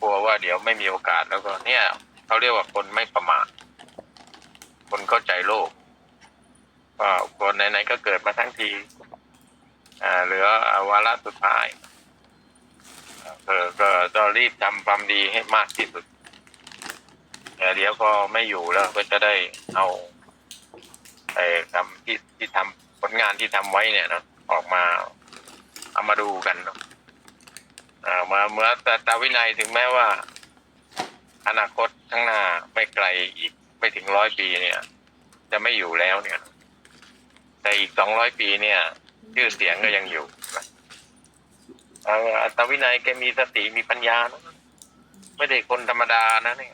กลัวว่าเดี๋ยวไม่มีโอกาสแล้วก็เนี่ยเขาเรียกว่าคนไม่ประมาทคนเข้าใจโลกก็คนไหนๆก็เกิดมาทั้งทีอ่าเหลือวาระสุดท้ายเออก็จะรีบทำความดีให้มากที่สุดแต่เดี๋ยวก็ไม่อยู่แล้วก็จะได้เอาไอ้ทำที่ที่ทำผลงานที่ทำไว้เนี่ยเนาะออกมาเอามาดูกันเนาะ อ่ามาเมื่อแต่ตาวินัยถึงแม้ว่า อนาคตข้างหน้าไม่ไกลอีกไม่ถึงร้อยปีเนี่ย จะไม่อยู่แล้วเนี่ย แต่อีกสองร้อยปีเนี่ยชื่อเสียงก็ยังอยู่เอ่ออัตวินัยแกมีสติมีปัญญานะไม่ได้คนธรรมดานะเนี่ย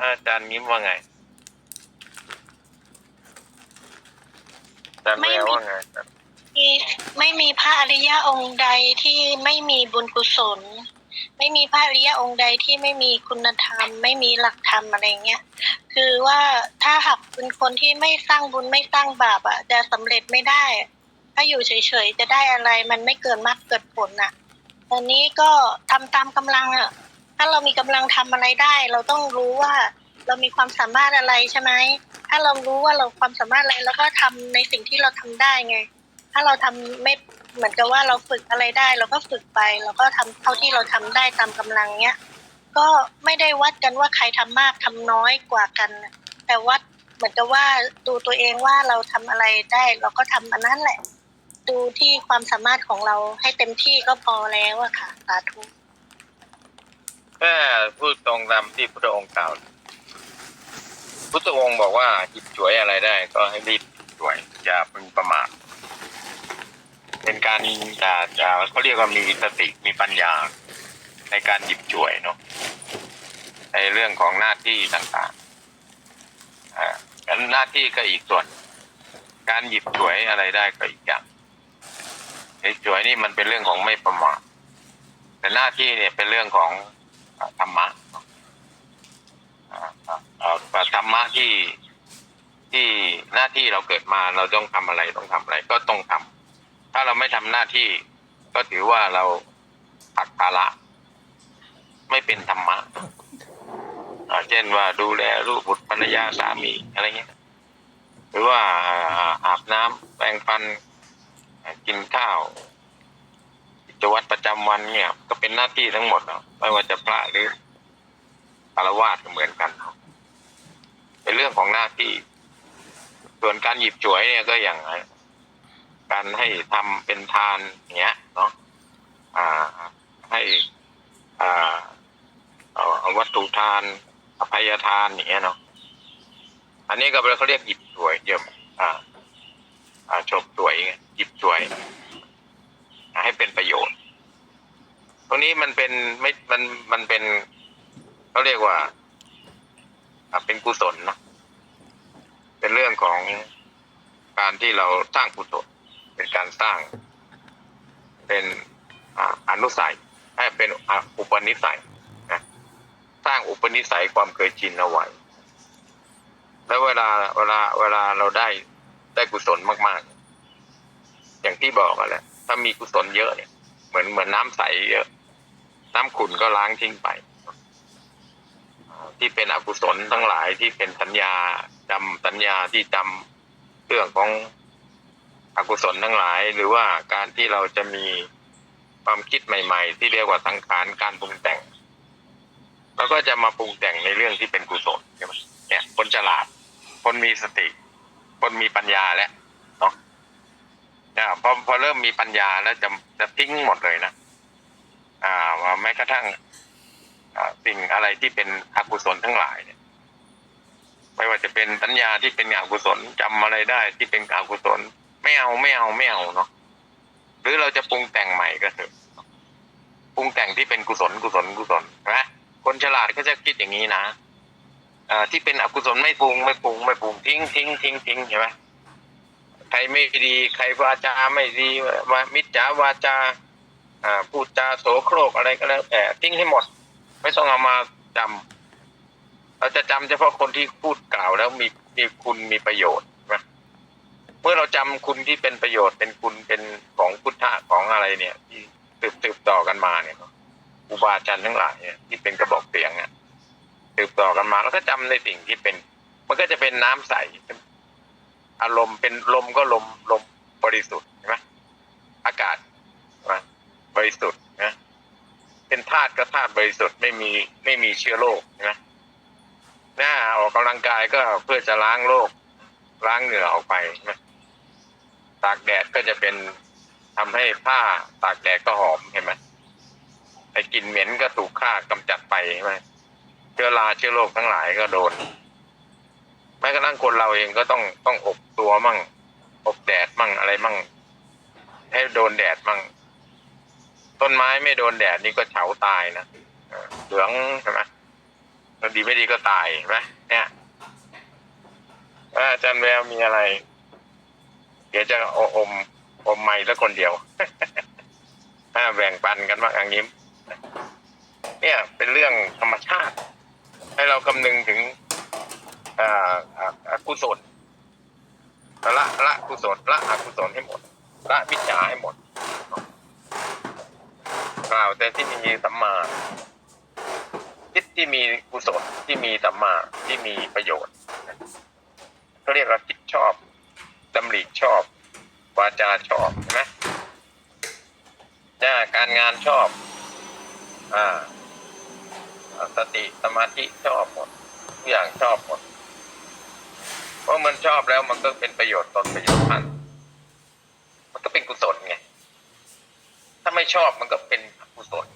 อาจารย์ยิ้มว่าไงอาจารย์แววว่าไงีไม่มีพระอริยะองค์ใดที่ไม่มีบุญกุศล ไม่มีพระอริยะองค์ใดที่ไม่มีคุณธรรม ไม่มีหลักธรรมอะไรเงี้ยคือว่าถ้าหากเป็นคนที่ไม่สร้างบุญไม่สร้างบาปอะจะสำเร็จไม่ได้ ถ้าอยู่เฉยๆจะได้อะไรมันไม่เกิดมากเกิดผลอะตอนนี้ก็ทำตามกำลังอะถ้าเรามีกำลังทำอะไรได้ เราต้องรู้ว่าเรามีความสามารถอะไรใช่ไหมถ้าเรารู้ว่าเราความสามารถอะไรเราก็ทำในสิ่งที่เราทำได้ไง ถ้าเราทำไม่เหมือนกับว่าเราฝึกอะไรได้ เราก็ฝึกไปเราก็ทำเท่าที่เราทำได้ตามกำลังเนี้ยก็ไม่ได้วัดกันว่าใครทำมากทำน้อยกว่ากัน แต่วัดเหมือนกับว่าดูตัวเองว่าเราทำอะไรได้ เราก็ทำอันนั้นแหละ ดูที่ความสามารถของเราให้เต็มที่ก็พอแล้วอะค่ะสาธุแค่พูดตรงตามที่พระองค์กล่าว พุทธองค์บอกว่าหยิบฉวยอะไรได้ ก็ให้รีบฉวยอย่าพึงประมาท เป็นการจะจะเขาเรียกว่ามีสติมีปัญญา ในการหยิบฉวยเนาะในเรื่องของหน้าที่ต่างๆอ่าแล้วหน้าที่ก็อีกส่วน การหยิบฉวยอะไรได้ก็อีกอย่างไอ้ฉวยนี่มันเป็นเรื่องของไม่ประมาทแต่หน้าที่เนี่ยเป็นเรื่องของธรรมะอ่าธรรมะที่ที่หน้าที่เราเกิดมาเราต้องทำอะไรต้องทำอะไร ก็ต้องทำ ถ้าเราไม่ทำหน้าที่ ก็ถือว่าเราผักภาระไม่เป็นธรรมะอ่าเช่นว่าดูแลลูกบุตรภรรยาสามีอะไรเงี้ย หรือว่าอาบน้ำแปรงฟันกินข้าวกิจวัตรประจำวันเนี่ย ก็เป็นหน้าที่ทั้งหมดเนาะไม่ว่าจะพระหรือคารวาสก็เหมือนกันเนาะเป็นเรื่องของหน้าที่ ส่วนการหยิบฉวยเนี่ยก็อย่างไร การให้ทำเป็นทานอย่างเงี้ยเนาะอ่าให้อ่าเอาวัตถุทานอภัยทานอย่างเงี้ยเนาะอันนี้ก็เขาเรียกหยิบฉวยเยี่ยมอ่าอ่าฉกฉวยหยิบฉวย ให้เป็นประโยชน์ ตรงนี้มันเป็นไม่มันมันเป็นเขาเรียกว่าอ่าเป็นกุศลเนาะเป็นเรื่องของการที่เราสร้างกุศล เป็นการสร้าง เป็นอนุสัยให้เป็นอุปนิสัยนะสร้างอุปนิสัยความเคยชินเอาไว้แล้วเวลาเวลาเวลาเราได้ได้กุศลมาก ๆ อย่างที่บอกกันแหละถ้ามีกุศลเยอะเนี่ย เหมือนเหมือนน้ำใสเยอะ น้ำขุ่นก็ล้างทิ้งไป ที่เป็นอกุศลทั้งหลายที่เป็นสัญญาจำสัญญาที่จำเรื่องของ อกุศลทั้งหลาย หรือว่าการที่เราจะมีความคิดใหม่ ๆ ที่เรียกว่าสังขารการปรุงแต่งเราก็จะมาปรุงแต่งในเรื่องที่เป็นกุศลใช่ไหมเนี่ยคนฉลาด คนมีสติ คนมีปัญญาแล้วเนาะเนี่ยพอพอเริ่มมีปัญญาแล้วจะจะทิ้งหมดเลยนะอ่าแม้กระทั่งสิ่งอะไรที่เป็นอกุศลทั้งหลายเนี่ย ไม่ว่าจะเป็นสัญญาที่เป็นอกุศลจำอะไรได้ที่เป็นอกุศล ไม่เอาไม่เอาไม่เอาเนาะหรือเราจะปรุงแต่งใหม่ก็เถอะปรุงแต่งที่เป็นกุศลกุศลกุศลนะคนฉลาดก็จะคิดอย่างนี้นะอที่เป็นอกุศลไม่ปรุงไม่ปรุงไม่ปรุงทิ้งทิ้งทิ้งทิ้งใช่ไหมใครไม่ดี ใครวาจาไม่ดีวามิจฉาวาจาอพูดจาโสโครกอะไรก็แล้วแต่ทิ้งให้หมด ไม่ต้องเอามาจำเราจะจำเฉพาะคนที่พูดกล่าวแล้วมีมีคุณมีประโยชน์นะ เมื่อเราจำคุณที่เป็นประโยชน์เป็นคุณเป็นของพุทธะของอะไรเนี่ยที่สืบสืบต่อกันมาเนี่ยรูบาอาจารย์ทั้งหลายเนี่ยที่เป็นกระบอกเสียงอะสืบต่อกันมาแล้วก็จำในสิ่งที่เป็น มันก็จะเป็นน้ำใสอารมณ์เป็นลมก็ลมลมบริสุทธิ์ใช่ไหมอากาศใช่ไหมบริสุทธิ์นะเป็นธาตุก็ธาตุบริสุทธิ์ไม่มีไม่มีเชื้อโรคใช่ไหมหน้าออกกำลังกายก็เพื่อจะล้างโรคล้างเหงื่อออกไปใช่ไหม ตากแดดก็จะเป็นทำให้ผ้าตากแดดก็หอมเห็นไหมไอ้กลิ่นเหม็นก็ถูกฆ่ากำจัดไปใช่ไหมเชื้อราเชื้อโรคทั้งหลายก็โดนแม้กระทั่งคนเราเองก็ต้องต้องอบตัวมั่ง อบแดดมั่งอะไรมั่ง ให้โดนแดดมั่ง ต้นไม้ไม่โดนแดดนี่ก็เฉาตายนะเหลืองใช่ไหมดีไม่ดีก็ตายเห็นไหมเนี่ยเอ้ออาจารย์แววมีอะไร เดี๋ยวจะอาอมอมไม้สักคนเดียวถ้าแบ่งปันกันบ้างอย่างนี้เนี่ยเป็นเรื่องธรรมชาติ ให้เราคำนึงถึงอ่าอ่ากุศลละละกุศลละอกุศลให้หมด ละวิจาให้หมดกล่าวแต่ที่มีสัมมาคิดที่มีกุศลที่มีสัมมาที่มีประโยชน์เขาเรียกว่าคิดชอบ ดำริชอบ วาจาชอบใช่ไหมเนี่ยการงานชอบ อ่า สติสมาธิชอบหมดทุกอย่างชอบหมด เพราะมันชอบแล้วมันก็เป็นประโยชน์ตนประโยชน์ท่านมันก็เป็นกุศลไง ถ้าไม่ชอบมันก็เป็นอกุศล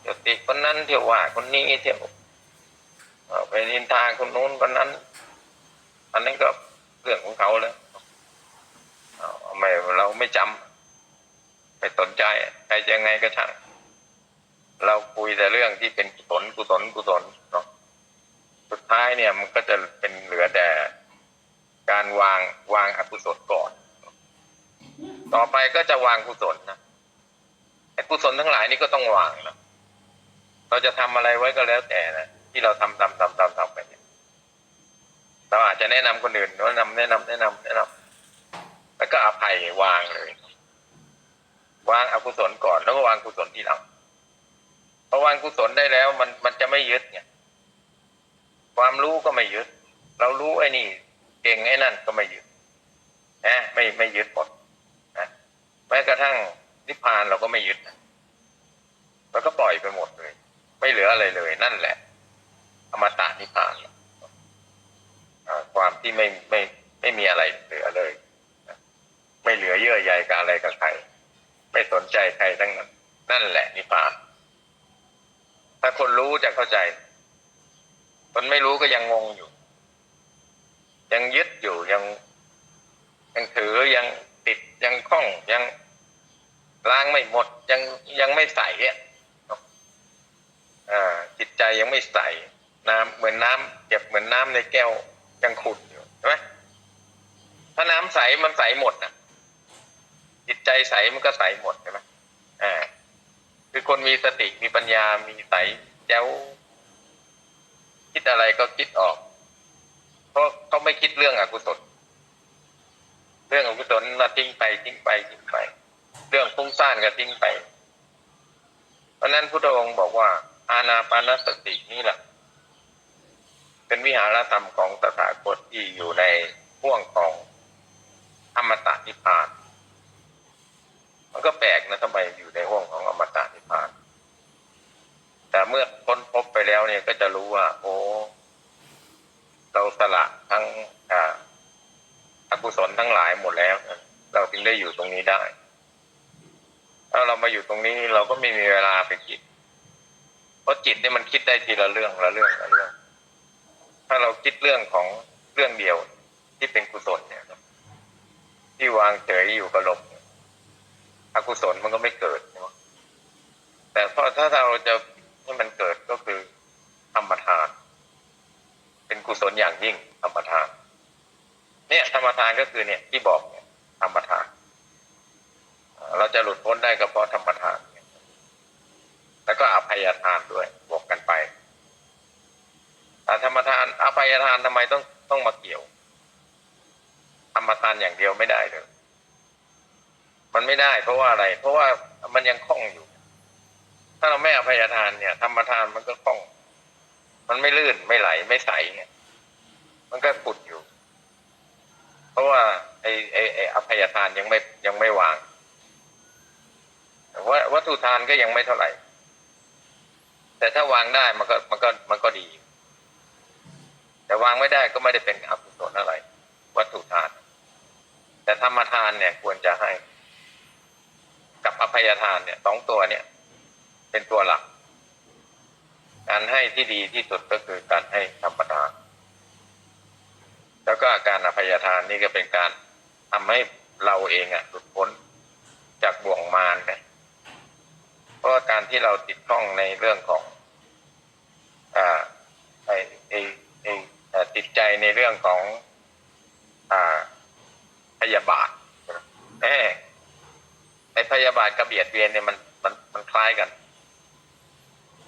เดี๋ยวติคนนั้นเที่ยวว่าคนนี้เที่ยวไปนินทาคนนู้นคนนั้น อันนั้นก็ เรื่องของเขาแล้วไม่เราไม่จำไม่สนใจใครจะยังไงก็ช่างเราคุยแต่เรื่องที่เป็นกุศลกุศลกุศลเนาะสุดท้ายเนี่ยมันก็จะเป็นเหลือแต่การวางวางอกุศลก่อน ต่อไปก็จะวางกุศลนะไอ้กุศลทั้งหลายนี่ก็ต้องวางนะเราจะทำอะไรไว้ก็แล้วแต่นะที่เราทำทำทำทำทำไปเนี่ย เราอาจจะแนะนำคนอื่นแนะนำแนะนำแนะนำแนะนำแล้วก็อภัยวางเลย วางอกุศลก่อนแล้วก็วางกุศลทีหลังพอวางกุศลได้แล้ว มันมันจะไม่ยึดไงความรู้ก็ไม่ยึด เรารู้ไอ้นี่ เก่งไอ้นั่นก็ไม่ยึดนะไม่ไม่ยึดหมดนะแม้กระทั่งนิพพานเราก็ไม่ยึดนะเราก็ปล่อยไปหมดเลย ไม่เหลืออะไรเลย นั่นแหละ อมตะนิพพาน ความที่ไม่ไม่ไม่มีอะไรเหลือเลย ไม่เหลือเยื่อใยกับอะไรกับใคร ไม่สนใจใครทั้งนั้น นั่นแหละนิพพาน ถ้าคนรู้จะเข้าใจ คนไม่รู้ก็ยังงงอยู่ ยังยึดอยู่ยังยังถือยังติดยังคล้องยังล้างไม่หมดยังยังไม่ใสอะอ่าจิตใจยังไม่ใสน้ำเหมือนน้ำเก็บเหมือนน้ำในแก้ว ยังขุ่นอยู่ใช่ไหมถ้าน้ำใสมันใสหมดอะจิตใจใสมันก็ใสหมดใช่ไหมอ่าคือคนมีสติมีปัญญามีใสแจ๋วคิดอะไรก็คิดออก เพราะเขาไม่คิดเรื่องอกุศล เรื่องอกุศลน่ะทิ้งไปทิ้งไปทิ้งไป เรื่องฟุ้งซ่านก็ทิ้งไป เพราะนั้นพุทธองค์บอกว่า อาณาปานสตินี่แหละ วิหารธรรมของตถาคตที่อยู่ในห่วงของอมตะนิพพาน มันก็แปลกนะทำไมอยู่ในห่วงของอมตะนิพพาน แต่เมื่อค้นพบไปแล้วเนี่ยก็จะรู้ว่า โอ้เราสละทั้งอกุศลทั้งหลายหมดแล้ว เราถึงได้อยู่ตรงนี้ได้ ถ้าเรามาอยู่ตรงนี้เราก็ไม่มีเวลาไปคิด เพราะจิตเนี่ยมันคิดได้ทีละเรื่องละเรื่องละเรื่อง ถ้าเราคิดเรื่องของเรื่องเดียวที่เป็นกุศลเนี่ยที่วางเฉยอยู่กับลมอกุศลมันก็ไม่เกิดใช่ไหมแต่พอถ้าเราจะให้มันเกิดก็คือธรรมทาน เป็นกุศลอย่างยิ่งธรรมทาน เนี่ยธรรมทานก็คือเนี่ยที่บอกเนี่ยธรรมทานอ่าเราจะหลุดพ้นได้ก็เพราะธรรมทานเนี่ยแล้วก็อภัยทานด้วยบวกกันไปแต่ธรรม ทานอภัยทานทำไมต้องต้องมาเกี่ยวธรรมทานอย่างเดียวไม่ได้เลยมันไม่ได้เพราะว่าอะไร เพราะว่ามันยังคล่องอยู่ ถ้าเราไม่อภัยทานเนี่ยธรรมทานมันก็คล่อง มันไม่ลื่นไม่ไหลไม่ใสเนี่ย มันก็ปุดอยู่ เพราะว่าไอ้ไอ้ไอ้อภัยทานยังไม่ยังไม่วางว่าวัตถุทานก็ยังไม่เท่าไหร่ แต่ถ้าวางได้มันก็มันก็มันก็ดี แต่วางไม่ได้ก็ไม่ได้เป็นอกุศลอะไร วัตถุทาน แต่ธรรมทานเนี่ยควรจะให้ กับอภัยทานเนี่ยสองตัวเนี่ย เป็นตัวหลัก การให้ที่ดีที่สุดก็คือการให้ธรรมทาน แล้วก็การอภัยทานนี่ก็เป็นการทำให้เราเองอะหลุดพ้นจากบ่วงมารนะเพราะว่าการที่เราติดข้องในเรื่องของ อ่าไอไอไอเอ่อติด ในเรื่องของอพยาบาทแหมไอพยาบาทกับเบียดเบียนเนี่ยมันมันมันคล้ายกัน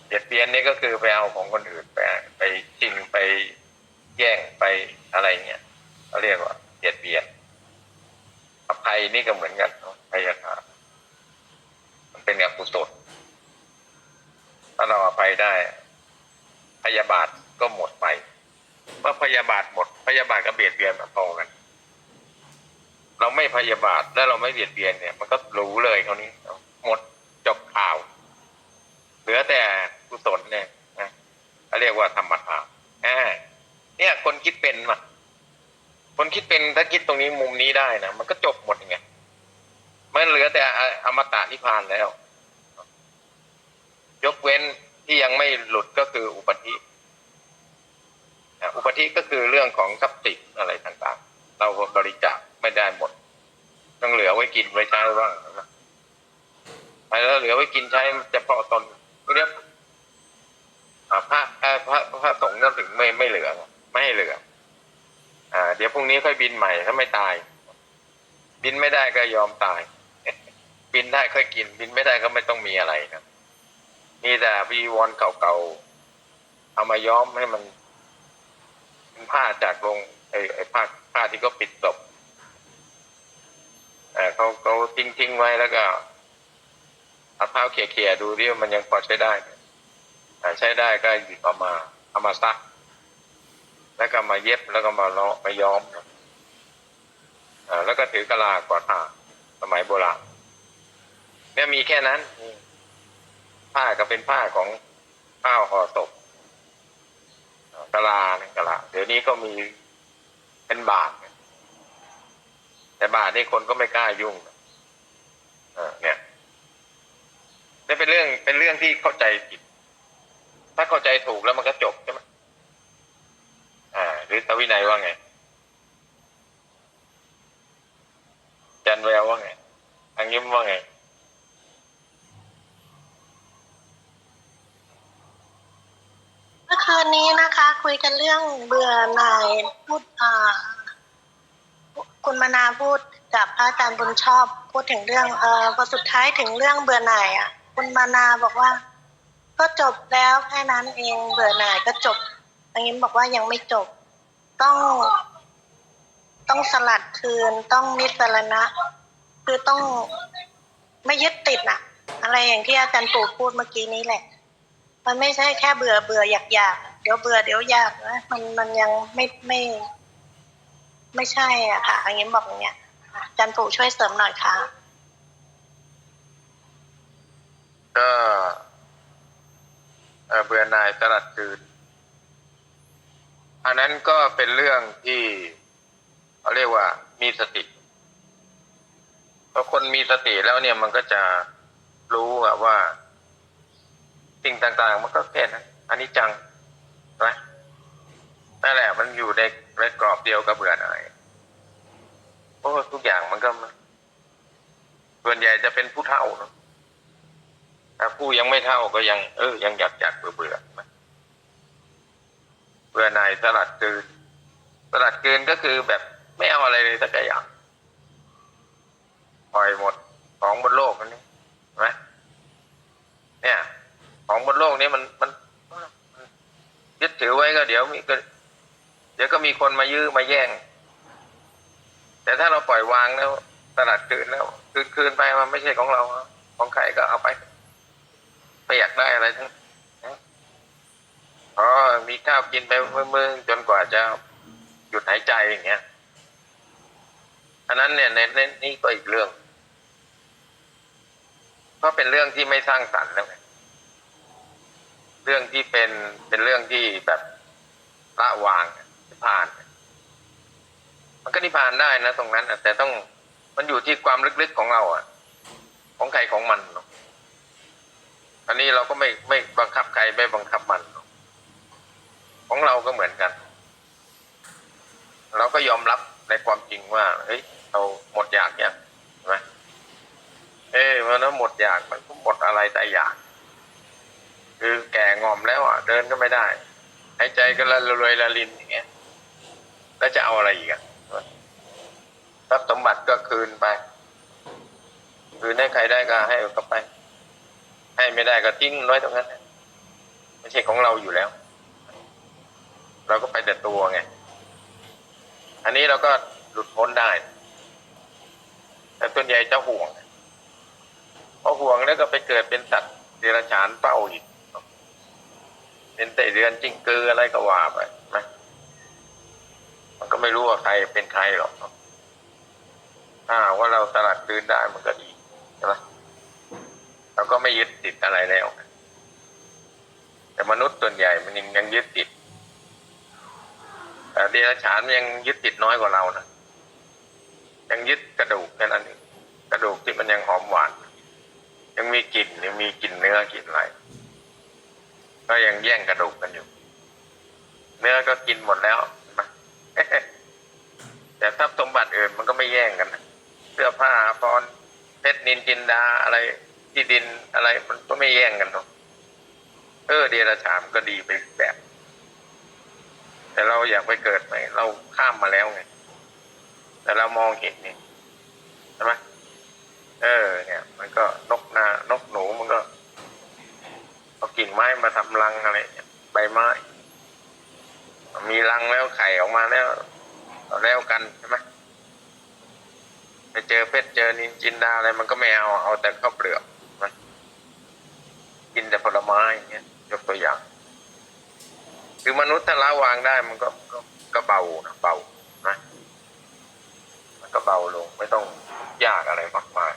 เบียดเบียนนี่ก็คือไปเอาของคนอื่นไปไปจริงไปแย่งไปอะไรเงี้ยเขาเรียกว่าเบียดเบียนอภัยนี่ก็เหมือนกันนะพยาบาทมันเป็นอกุศลถ้าเราอภัยได้พยาบาทก็หมดไป เมื่อพยาบาทหมด พยาบาทกับเบียดเบียนมันพอกัน เราไม่พยาบาทและเราไม่เบียดเบียนเนี่ย มันก็รู้เลยเขาวนี้หมดจบข่าว เหลือแต่กุศลเนี่ยนะเขาเรียกว่าธรรมทานอ่าเนี่ย คนคิดเป็นมาคนคิดเป็นถ้าคิดตรงนี้มุมนี้ได้นะมันก็จบหมดไงมันเหลือแต่อมตะนิพพานแล้ว ยกเว้นที่ยังไม่หลุดก็คืออุปธิ ธิก็คือเรื่องของทรัพย์สินอะไรต่างๆ เราบริจาคไม่ได้หมด ต้องเหลือไว้กินไว้ใช้บ้างนะไปแล้วเหลือไว้กินใช้จะเพาะตนเรียกพระพระพระสงฆ์ก็ถึงไม่ไม่เหลือ ไม่ให้เหลือ อ่า เดี๋ยวพรุ่งนี้ค่อยบินใหม่ถ้าไม่ตาย บินไม่ได้ก็ยอมตาย บินได้ค่อยกิน บินไม่ได้ก็ไม่ต้องมีอะไรครับมีแต่วีวอนเก่าๆเอามาย้อมให้มัน ผ้าจากลงไอ้ไอ้ผ้าผ้าที่เขาปิดศพเออเขาเขาทิ้งทิ้งไว้แล้วก็เอาเท้าเขี่ยๆดูดิว่ามันยังพอใช้ได้ใช้ได้ก็หยิบเอามาเอามาซัก แล้วก็มาเย็บแล้วก็มาเลาะมาย้อมอแล้วก็ถือกะลากวาผ้าสมัยโบราณเนี่ยมีแค่นั้นผ้าก็เป็นผ้าของผ้าห่อศพ เดี๋ยวนี้ก็มีเป็นบาทแต่บาทนี่คนก็ไม่กล้ายุ่งเนี่ยนี่เป็นเรื่องเป็นเรื่องที่เข้าใจผิด ถ้าเข้าใจถูกแล้วมันก็จบใช่ไหมอ่า หรือตวินัยว่าไง จันแววว่าไงอังยิมว่าไง เมื่อ คืนนี้นะคะ คุยกันเรื่องเบื่อหน่ายพูดอ่าคุณมนาพูดกับพระอาจารย์บุญชอบ พูดถึงเรื่องเออพอสุดท้ายถึงเรื่องเบื่อหน่ายอะ คุณมานาบอกว่า ก็จบแล้วแค่นั้นเองเบื่อหน่ายก็จบอันนี้บอกว่ายังไม่จบ ต้อง ต้องสลัดคืนต้องนิสรณะ คือต้องไม่ยึดติดอะอะไรอย่างที่อาจารย์ปู่พูดเมื่อกี้นี้แหละ มันไม่ใช่แค่เบื่อเบื่ออยากอยากเดี๋ยวเบื่อเดี๋ยวอยากนะมันมันยังไม่ไม่ ไม่ใช่อะค่ะอันนี้บอกอย่างเงี้ยอาจารย์ปู่ช่วยเสริมหน่อยค่ะก็เบื่อหน่ายสลัดคืนอันนั้นก็เป็นเรื่องที่เขาเรียกว่า มีสติพอคนมีสติแล้วเนี่ยมันก็จะรู้อะว่า สิ่งต่างๆ มันก็แค่นั้นอันนี้จังนะนั่นแหละ มันอยู่ในในกรอบเดียวกับเบื่อหน่ายเพราะว่าทุกอย่างมันก็ส่วนใหญ่จะเป็นผู้เฒ่าเนอะถ้าผู้ยังไม่เท่าก็ยัง เออ ยังอยากอยากเบื่อเบื่อเบื่อหน่ายสลัดเกินสลัดเกินก็คือแบบไม่เอาอะไรเลยสักอย่างปล่อยหมดของบนโลกอันนี้เห็นไหมเนี่ย ของบนโลกนี้มันมันยึดถือไว้ก็เดี๋ยวมีก็เดี๋ยวก็มีคนมายื้อมาแย่ง แต่ถ้าเราปล่อยวางแล้วสลัดคืนแล้วคืนคืนไปมันไม่ใช่ของเรา ของใครก็เอาไปไม่อยากได้อะไรทั้งอ๋อมีข้าวกินไปเมื่อจนกว่าจะหยุดหายใจอย่างเงี้ยอันนั้นเนี่ยในในนี่ก็อีกเรื่อง ก็เป็นเรื่องที่ไม่สร้างสรรค์แล้วไง เรื่องที่เป็นเป็นเรื่องที่แบบละวางนิพพาน มันก็นิพพานได้นะ ตรงนั้นแต่ต้องมันอยู่ที่ความลึกๆของเราอะ ของใครของมันอันนี้เราก็ไม่ไม่บังคับใครไม่บังคับมัน ของเราก็เหมือนกัน เราก็ยอมรับในความจริงว่าเฮ้ยเราหมดอยากยังใช่ไหมเอ้ยมันนั้นหมดอยากมันก็หมดอะไรแต่อยาก คือแก่งอมแล้วอะ เดินก็ไม่ได้หายใจก็ละรวยละลินอย่างเงี้ยแล้วจะเอาอะไรอีกอะทรัพย์สมบัติก็คืนไป คืนให้ใครได้ก็ให้ก็ไป ให้ไม่ได้ก็ทิ้งน้อยตรงนั้นน่ะไม่ใช่ของเราอยู่แล้ว เราก็ไปแต่ตัวไง อันนี้เราก็หลุดพ้นได้ แต่ส่วนใหญ่จะห่วงพอห่วงแล้วก็ไปเกิดเป็นสัตว์เดรัจฉานเป้าอีก เป็นไต่เดือนจิ้งกืออะไรก็ว่าไปนะมันก็ไม่รู้ว่าใครเป็นใครหรอกถ้าว่าเราสลัดคืนได้มันก็ดีใช่ไหมเราก็ไม่ยึดติดอะไรแล้ว แต่มนุษย์ส่วนใหญ่มันยังยังยึดติด แต่เดรัจฉานยังยึดติดน้อยกว่าเรานะยังยึดกระดูกแค่นั้นกระดูกที่มันยังหอมหวาน ยังมีกลิ่นยังมีกลิ่นเนื้อกลิ่นอะไร ก็ยังแย่งกระดูกกันอยู่ เนื้อก็กินหมดแล้ว แต่ทรัพย์สมบัติอื่นมันก็ไม่แย่งกันนะเสื้อผ้าอาภรเพชรนินจินดาอะไรที่ดินอะไรมันก็ไม่แย่งกันเนาะเออเดรัจฉานก็ดีไปแบบ แต่เราอยากไปเกิดไหม่เราข้ามมาแล้วไงแต่เรามองเห็นนี่ใช่ไหมเออ เนี่ย มันก็นกนานกหนูมันก็ เอากิ่งไม้มาทำรังอะไรใบไม้ มีรังแล้วไข่ออกมาแล้วแล้วกันใช่ไหมไปเจอเพชรเจอนินจินดาอะไรมันก็ไม่เอาเอาแต่ข้าวเปลือกนะกินแต่ผลไม้อย่างเงี้ยยกตัวอย่าง คือมนุษย์ถ้าละวางได้มันก็ก็ก็เบานะเบานะมันก็เบาลง ไม่ต้องยากอะไรมากมาย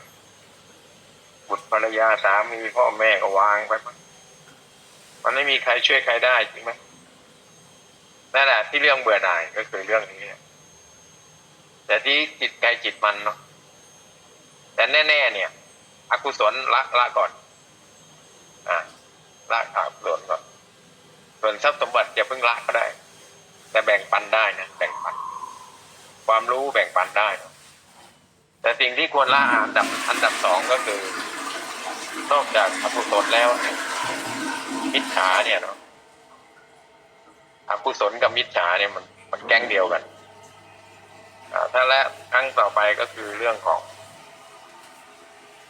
บุตรภรรยาสามีพ่อแม่ก็วางไปมั้ง มันไม่มีใครช่วยใครได้จริงไหมนั่นแหละที่เรื่องเบื่อหน่ายก็คือเรื่องนี้แต่ที่จิตใจจิตมันเนาะแต่แน่ ๆ เนี่ย อกุศลละละก่อน อ่าละอกุศลก่อนส่วนทรัพย์สมบัติอย่าเพิ่งละก็ได้ แต่แบ่งปันได้นะแบ่งปัน ความรู้แบ่งปันได้นะแต่สิ่งที่ควรละอันดับอันดับสองก็คือ นอกจากอกุศลแล้วเนี่ย มิจฉาเนี่ยเนาะอกุศลกับมิจฉาเนี่ยมันมันแก๊งเดียวกันอ่าถ้าและครั้งต่อไปก็คือเรื่องของ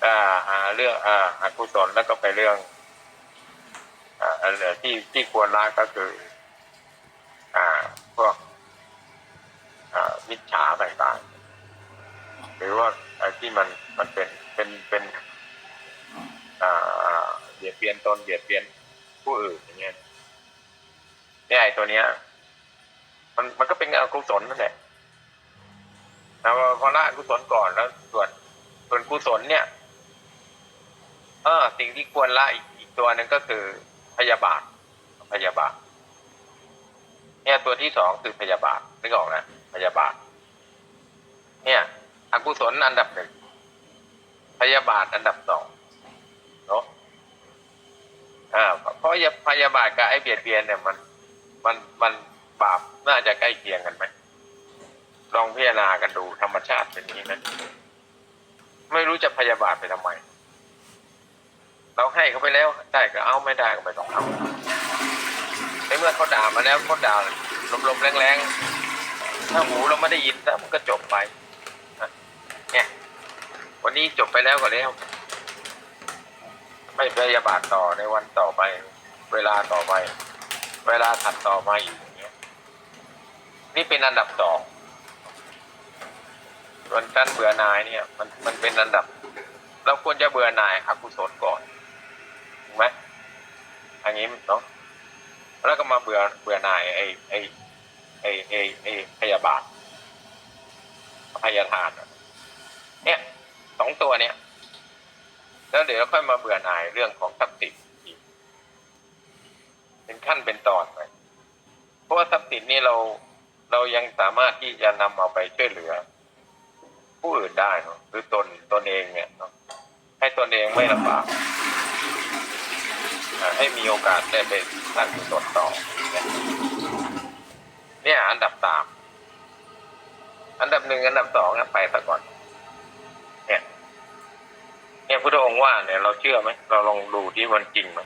อ่าเรื่องอ่าอกุศลแล้วก็ไปเรื่องอ่าเหลือที่ที่ควรละก็คือ อ่าพวกอ่ามิจฉาต่างๆหรือว่าไอ้ที่มันมันเป็นเป็นเป็นอ่าเบียดเบียนตนเบียดเบียน ผู้อื่นอย่างเงี้ยเนี่ยไอ้ตัวเนี้ย มันมันก็เป็นอกุศลนั่นแหละแล้วพอละอกุศลก่อนแล้วส่วนส่วนกุศลเนี่ยเออสิ่งที่ควรละอีกอีกตัวหนึ่งก็คือพยาบาท พยาบาท เนี่ยตัวที่สองคือพยาบาทนึกออกนะพยาบาท เนี่ย อกุศลอันดับหนึ่งพยาบาทอันดับสอง อ่าเพราะพยาบาทกับไอ้เบียดเบียนเนี่ยมันมันมันบาปน่าจะใกล้เคียงกันไหมลองพิจารณากันดูธรรมชาติเป็นอย่างนี้นะไม่รู้จะพยาบาทไปทำไม เราให้เขาไปแล้วได้ก็เอาไม่ได้ก็ไม่ต้องเอาในเมื่อเขาด่ามาแล้วเขาด่าลมๆแรงๆถ้าหูเราไม่ได้ยินแล้วมันก็จบไปเนี่ยวันนี้จบไปแล้วก็แล้ว ไม่พยาบาทต่อในวันต่อไป เวลาต่อไป เวลาถัดต่อมาอีกอย่างเงี้ยนี่เป็นอันดับสองส่วนการเบื่อหน่ายเนี่ย มันมันเป็นอันดับ เราควรจะเบื่อหน่ายอกุศลก่อนถูกไหมทางนี้เนาะแล้วก็มาเบื่อเบื่อหน่ายไอ้ไอ้ไอ้ไอ้ไอ้พยาบาทพยาทานเนี่ยสองตัวเนี่ย แล้วเดี๋ยวค่อยมาเบื่อหน่ายเรื่องของทรัพย์สินอีกเป็นขั้นเป็นตอนไปเพราะว่าทรัพย์สินนี่เราเรายังสามารถที่จะนำเอาไปช่วยเหลือ ผู้อื่นได้เนาะหรือตนตนเองเนี่ยเนาะให้ตนเองไม่ลำบากให้มีโอกาสได้ไปสร้างกุศลต่อ เนี่ยเนี่ยอันดับสาม อันดับหนึ่งอันดับสองไปซะก่อน เนี่ย เนี่ยพุทธองค์ว่าเนี่ยเราเชื่อไหมเราลองดูที่มันจริงไหม